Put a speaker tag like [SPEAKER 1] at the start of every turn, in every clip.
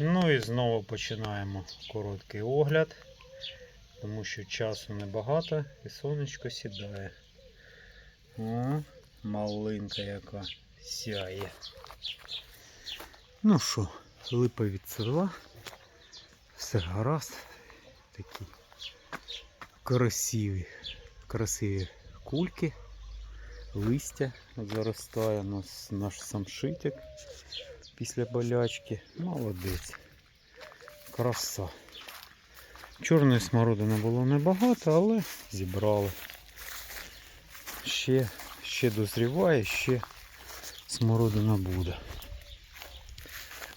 [SPEAKER 1] Ну і знову починаємо короткий огляд, тому що часу небагато і сонечко сідає. О, малинка яка сяє. Ну що, липа відцвіла, все гаразд, такі красиві, красиві кульки, листя заростає, нас наш самшитик після болячки. Молодець. Краса. Чорної смородини було небагато, але зібрали. Ще, ще дозріває, ще смородина буде.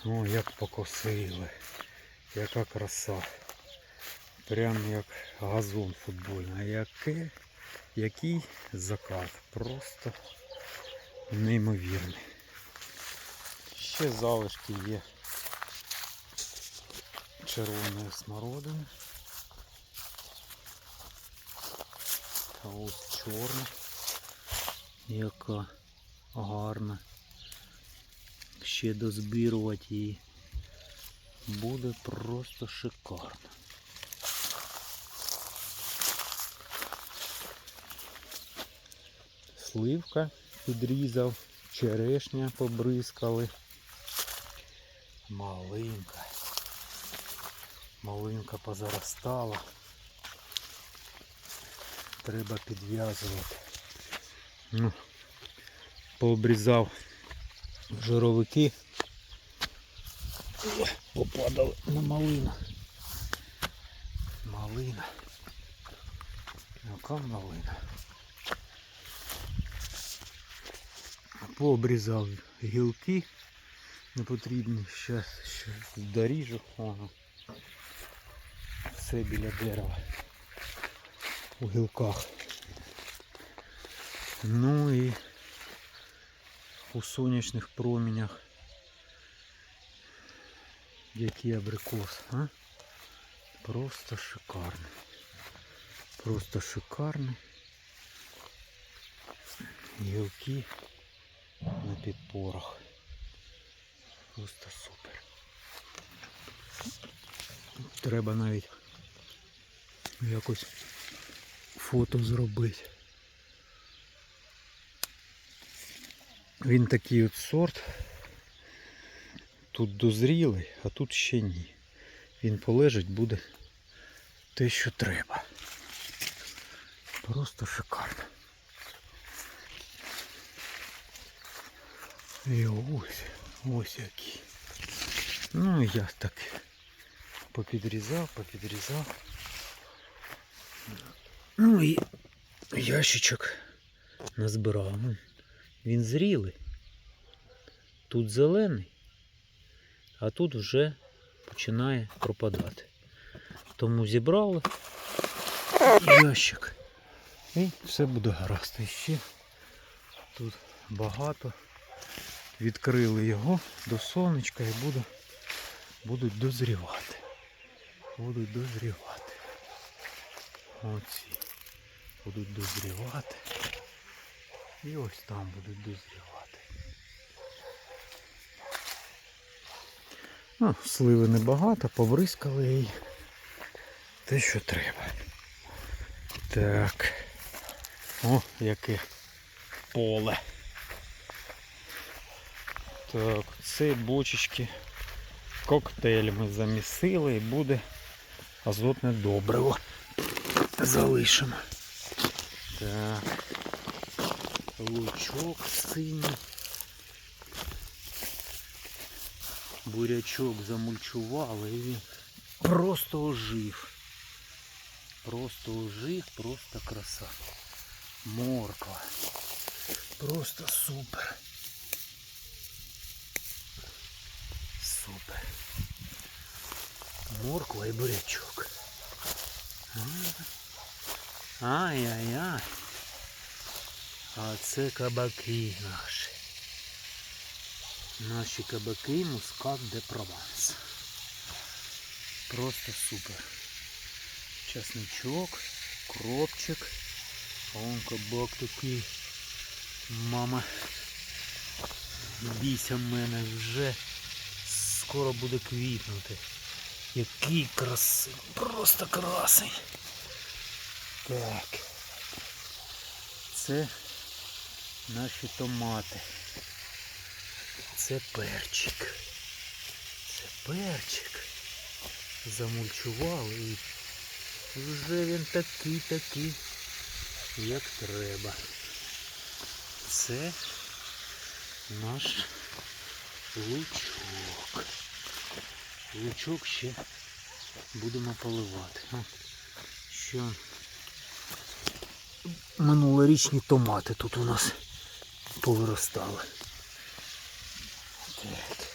[SPEAKER 1] О, як покосили. Яка краса. Прям як газон футбольний. Яке, який закат. Просто неймовірний. Ще залишки є червоної смородини. А ось чорна, яка гарна. Ще дозбірувати її буде просто шикарно. Сливка підрізав, черешня побризкали. Малинка. Малинка позаростала. Треба підв'язувати. Ну, пообрізав жировики. Попадали на малину. Малина. Яка малина. Пообрізав гілки не потрібні. Щас ще доріжу. Ага. Все біля дерева. У гілках. Ну і у сонячних промінях. Який абрикос, а? Просто шикарний. Просто шикарний. Гілки на підпорах. Просто супер. Треба навіть якось фото зробити. Він такий от сорт. Тут дозрілий, а тут ще ні. Він полежить, буде те, що треба. Просто шикарно. І ось, ось який. Ну і я так попідрізав, попідрізав. Ну і ящичок назбирав. Ну, Він зрілий. Тут зелений, а тут вже починає пропадати. Тому зібрали ящик. І все буде гаразд. І ще тут багато. Відкрили його до сонечка і буде, будуть дозрівати. Будуть дозрівати. Оці будуть дозрівати. І ось там будуть дозрівати. Ну, сливи небагато, побризкали її. Те, що треба. Так. О, яке поле. Так, ці бочечки коктейль ми замісили і буде азотне добриво. Залишимо. Так. Лучок синій. Бурячок замульчували і він просто ожив. Просто ожив, просто краса. Морква. Просто супер. Супер. Морква і бурячок. Ай-яй-яй. А це кабаки наші. Наші кабаки мускат де Прованс. Просто супер. Часничок, кропчик. А Вон кабак такий. Мама. Бійся мене вже скоро буде квітнути. Який красивий, просто красень. Так. Це наші томати. Це перчик. Це перчик. Замульчували і вже він такий такий, як треба. Це наш лучок. Лучок ще будемо поливати. А, Що минулорічні томати тут у нас повиростали. Так.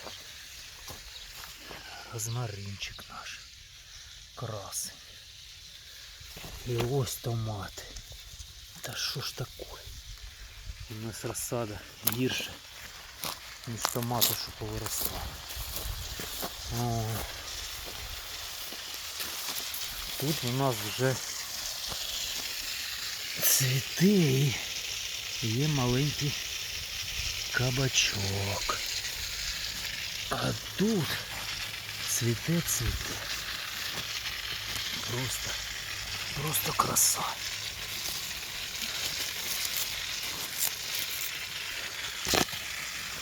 [SPEAKER 1] Розмаринчик наш. Красень. І ось томати. Та що ж таке? У нас розсада гірше, ніж томати, що повиростали. О. Тут у нас вже цвіте і є маленький кабачок. А тут цвіте цвіте. Просто, просто краса.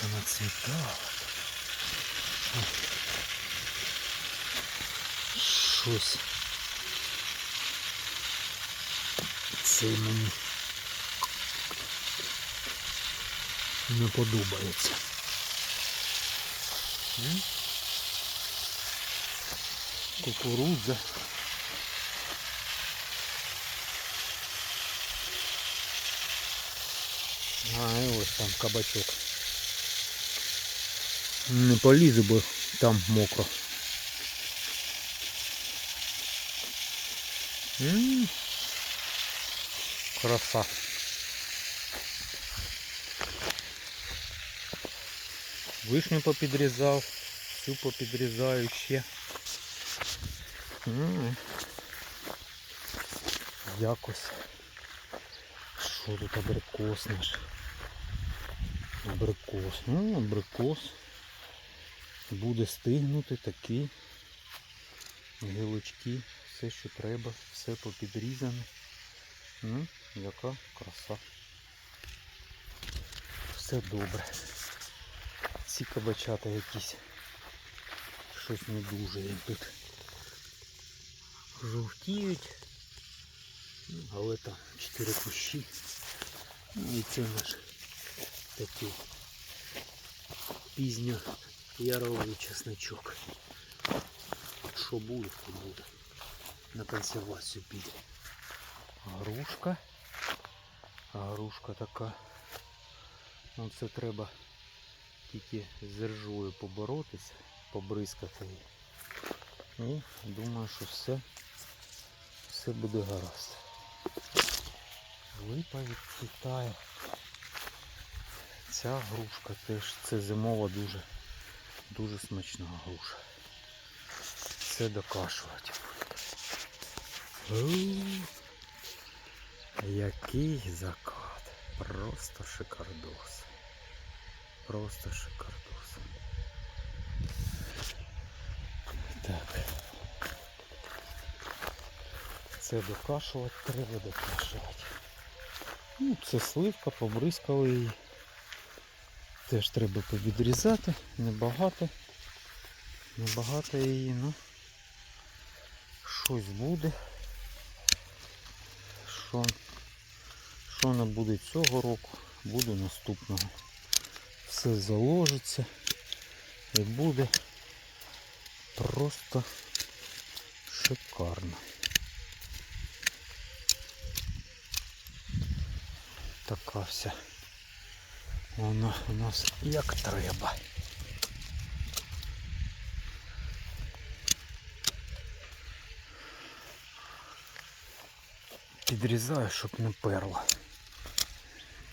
[SPEAKER 1] Вона цвітала. Щось. Це мені не подобається. М? Кукурудза. А, і ось там кабачок. Не полізу, бо там мокро. М, Краса. Вишню попідрізав, цю попідрізаю ще. М, Якось. Що тут абрикос наш? Абрикос. Ну, абрикос. Буде стигнути такий. Гілочки, все що треба, все попідрізане. Ну, яка краса. Все добре. Ці кабачата якісь. Щось не дуже їм тут. Жовтіють. Але там чотири кущі. Ну і це наш такий пізньо яровий чесночок. Що буде, то буде. На консервацію піде. Грушка. Грушка така. Ну це треба тільки з ржою поборотися, побризкати її. І думаю, що все, все буде гаразд. Липа відцвітає. Ця грушка теж це зимова дуже, дуже смачна груша. Все докашувати. Який закат. Просто шикардос. Просто шикардос. Так. Це докашувати треба докашувати. Ну, це сливка, побризкали її. Теж треба повідрізати, небагато. Небагато її, ну щось буде. Що, що не буде цього року, буде наступного. Все заложиться і буде просто шикарно. Така вся вона у нас як треба. Підрізаю, щоб не перло.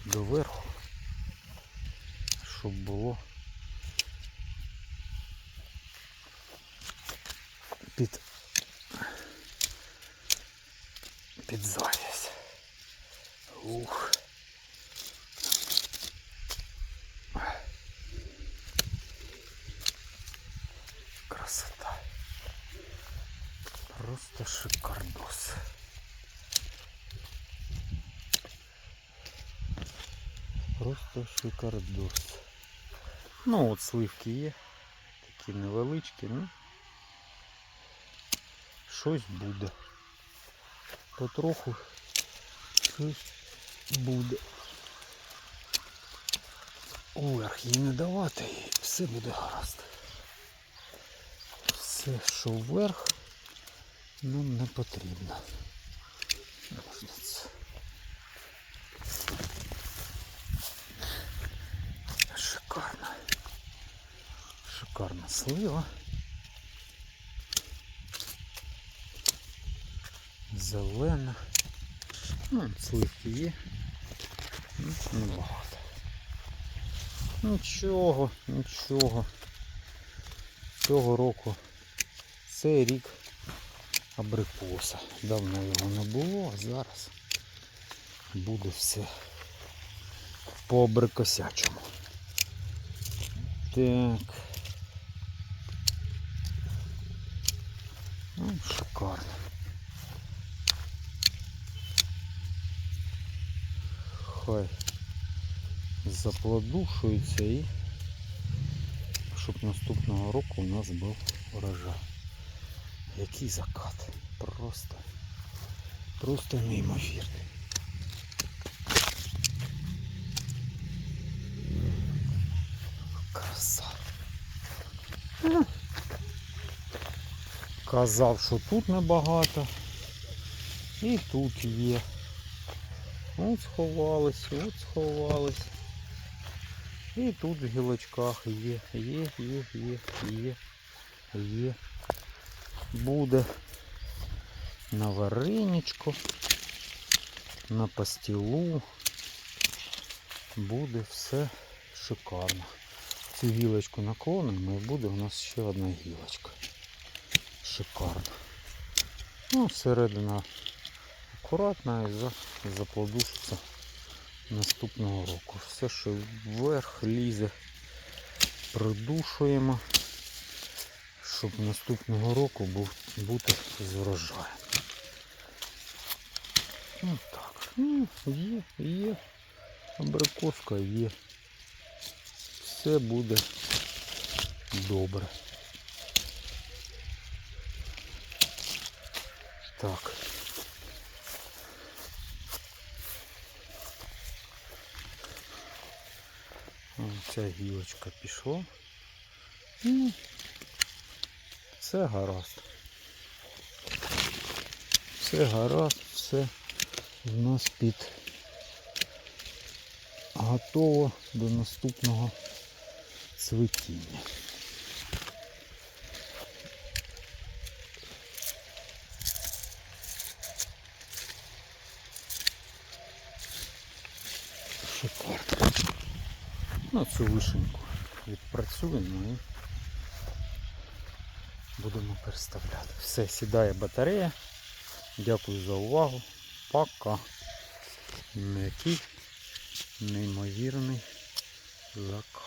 [SPEAKER 1] Доверху, щоб було під, під завість. Просто шикардос. Просто шикардос. Ну от сливки є. Такі невеличкі, ну щось буде. Потроху щось буде. Уверх їй не давати і все буде гаразд. Все, що вверх, нам не потрібно. Шикарно. Шикарна слива. Зелена. Ну, сливки є. Ну, небагато. Нічого, нічого. Цього року цей рік абрикоса. Давно його не було, а зараз буде все по абрикосячому. Так. Ну, шикарно. Хай заплодушується і щоб наступного року у нас був урожай. Який закат. Просто, просто неймовірний. Краса. Казав, що тут небагато. І тут є. От сховались, от сховались. І тут в гілочках є, є, є, є, є, є. Буде на вареничку, на пастілу. Буде все шикарно. Цю гілочку наклонимо і буде у нас ще одна гілочка. Шикарно. Ну, середина акуратна і за, заплодушиться наступного року. Все, що вверх лізе, придушуємо, щоб наступного року був, бути з врожаєм. Ну так. Ну, є, є. Абрикоска є. Все буде добре. Так. Ця гілочка пішла. Все гаразд. Все гаразд, все в нас під готово до наступного цвітіння. Шикарно. Ну, цю вишеньку відпрацюємо будемо переставляти. Все, сідає батарея. Дякую за увагу. Пока. Який неймовірний закат.